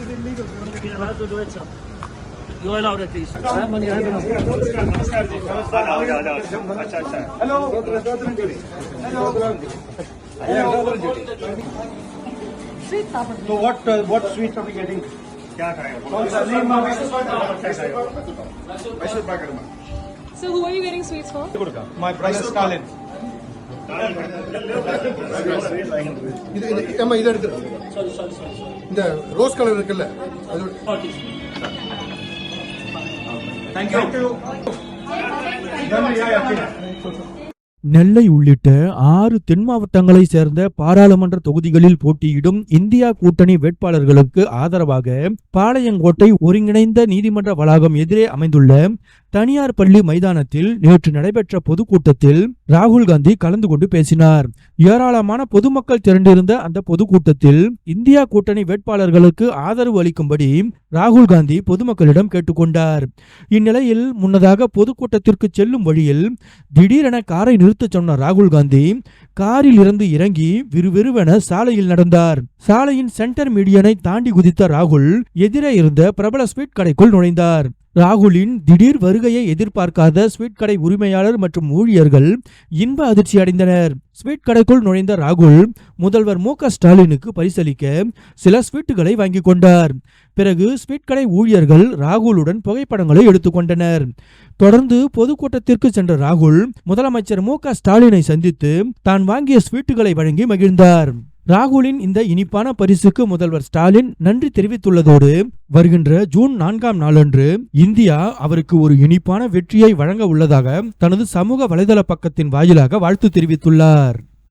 is illegal. You're allowed to do it, sir. You're allowed at least. I have money. I have enough. Hello. Sweet papad. So what uh, what sweets are we getting? कौन सा नहीं Mysore pak So who are you getting sweets for? My brother Stalin. இது இது ஏம்மா இதை எடுத்து இந்த rose colour இருக்குல்ல அது okay. நெல்லை உள்ளிட்ட ஆறு தென் மாவட்டங்களை சேர்ந்த பாராளுமன்ற தொகுதிகளில் போட்டியிடும் இந்தியா கூட்டணி வேட்பாளர்களுக்கு ஆதரவாக பாளையங்கோட்டை ஒருங்கிணைந்த நீதிமன்ற வளாகம் எதிரே அமைந்துள்ள தனியார் பள்ளி மைதானத்தில் நேற்று நடைபெற்ற பொதுக்கூட்டத்தில் ராகுல் காந்தி கலந்து கொண்டு பேசினார். ஏராளமான பொதுமக்கள் திரண்டிருந்த அந்த பொதுக்கூட்டத்தில் இந்தியா கூட்டணி வேட்பாளர்களுக்கு ஆதரவு அளிக்கும்படி ராகுல் காந்தி பொதுமக்களிடம் கேட்டுக்கொண்டார். இந்நிலையில் முன்னதாக பொதுக்கூட்டத்திற்கு செல்லும் வழியில் திடீரென காரை நிறுத்தச் சொன்ன ராகுல் காந்தி காரில் இருந்து இறங்கி விறுவிறுவென சாலையில் நடந்தார். சாலையின் சென்டர் மீடியனை தாண்டி குதித்த ராகுல் எதிரே இருந்த பிரபல ஸ்வீட் கடைக்குள் நுழைந்தார். ராகுலின் திடீர் வருகையை எதிர்பார்க்காத ஸ்வீட் கடை உரிமையாளர் மற்றும் ஊழியர்கள் இன்ப அதிர்ச்சி அடைந்தனர். ஸ்வீட் கடைக்குள் நுழைந்த ராகுல் முதல்வர் மு ஸ்டாலினுக்கு பரிசளிக்க சில ஸ்வீட்டுகளை வாங்கி கொண்டார். பிறகு ஸ்வீட் கடை ஊழியர்கள் ராகுலுடன் புகைப்படங்களை எடுத்துக்கொண்டனர் தொடர்ந்து பொதுக்கூட்டத்திற்கு சென்ற ராகுல் முதலமைச்சர் மு ஸ்டாலினை சந்தித்து தான் வாங்கிய ஸ்வீட்டுகளை வழங்கி மகிழ்ந்தார். ராகுலின் இந்த இனிப்பான பரிசுக்கு முதல்வர் ஸ்டாலின் நன்றி தெரிவித்துள்ளதோடு வருகின்ற ஜூன் நான்காம் நாளன்று இந்தியா அவருக்கு ஒரு இனிப்பான வெற்றியை வழங்க உள்ளதாக தனது சமூக வலைதள பக்கத்தின் வாயிலாக வாழ்த்து தெரிவித்துள்ளார்.